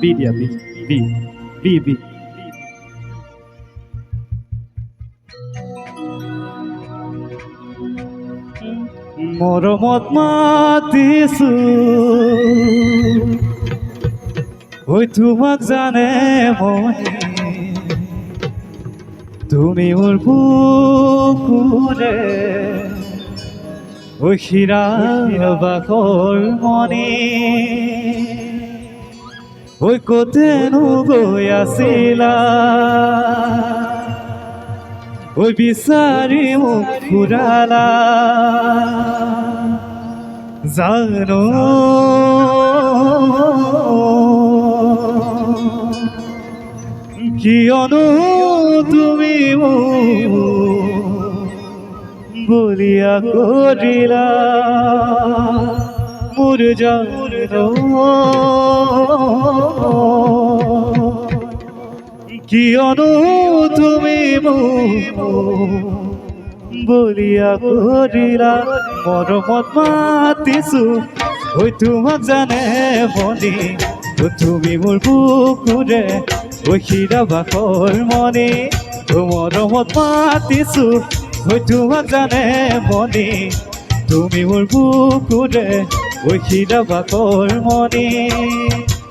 B দিয়া B B B B মৰমত মাতিছো। ঐ তোমাক জানে মনে। তুমি মোৰ বুকুৰে ঐ শিৰা বাকৰ মণি কতেনো গৈ আছিলা ঐ বিচাৰি মোক ফুৰালা জানো কিয়নো তুমি বলিয়া কৰিলা জানো কিয়নো তুমি বলিয়া কৰিলা মৰমত মাতিছো ঐ তোমাক জানে মনি তুমি মোৰ বুকুৰে ঐ শিৰা বাকৰ মনি মৰমত মাতিছো ঐ তোমাক জানে মনি, তুমি মোৰ বুকুৰে শিৰা বাকৰ মনি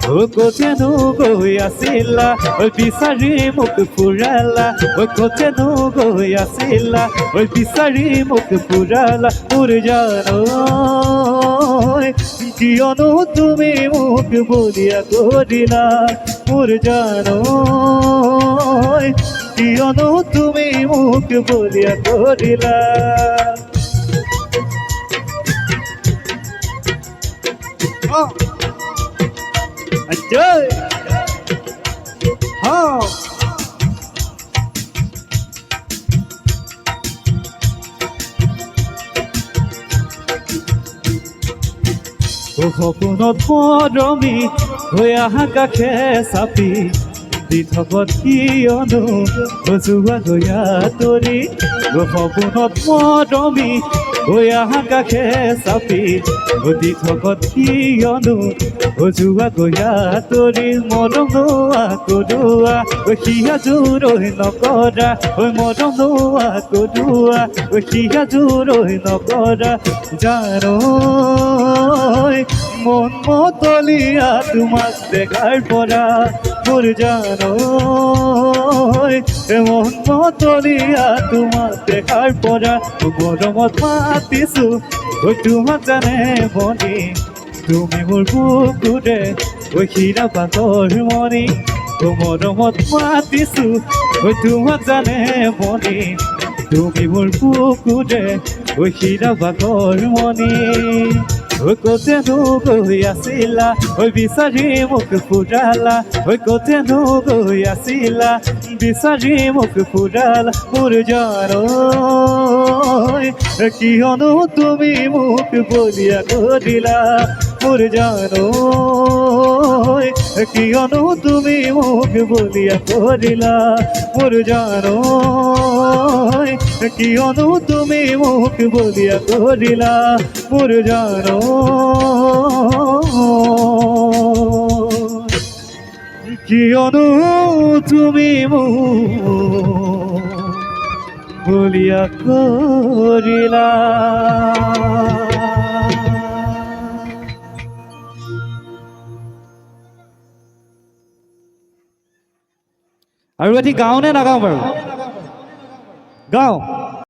ঐ কতেনো গৈ আছিলা ঐ বিচাৰি মোক ফুৰালা। ঐ কতেনো গৈ আছিলা ঐ বিচাৰি মোক ফুৰালা। মোৰ জানো কিয়নো তুমি মোক বলিয়া কৰিলা? মোৰ জানো কিয়নো তুমি মোক বলিয়া কৰিলা? Oh! ও সপোনত মৰমি হৈ আহা কাষে চাপি দি থকত কিয়নো বজোৱা গয়া তৰি সপোনত মৰমি কাষে চাপি দি থকত কিয়নো বজোৱা গয়া তৰি মৰম নোৱা কৰোৱা ঐ সিয়া জোৰৈ নকৰা ঐ মৰম নোৱা কৰোৱা ঐ সিয়া জোৰৈ নকৰা জানো মন মতলিয়া তোমাক দেখাৰ পৰা মোৰ জানো মতলিয়া তোমাক দেখাৰ পৰা মৰমত মাতিছো ঐ তোমাক জানে মনি তুমি মোৰ বুকুৰে ঐ শিৰা পাতৰ মণি মৰমত মাতিছো ঐ তোমাক জানে মনি তুমি মোৰ বুকুৰে ঐ শিৰা বাকৰ মণি ঐ কতেনো গৈ আছিলা ঐ বিচাৰি মোক ফুৰালা ঐ কতেনো গৈ আছিলা বিচাৰি মোক ফুৰালা মোৰ জানো কিয়নো তুমি মোক বলিয়া কৰিলা মোৰ জানো কিয়নো তুমি মোক বলিয়া কৰিলা মোৰ জানো কিয়নো তুমি মোক বলিয়া কৰিলা মোৰ জানো তুমি বলিয়া কৰিলা আৰু এটি গাওঁ নে নাগাওঁ বাৰু? গাওঁ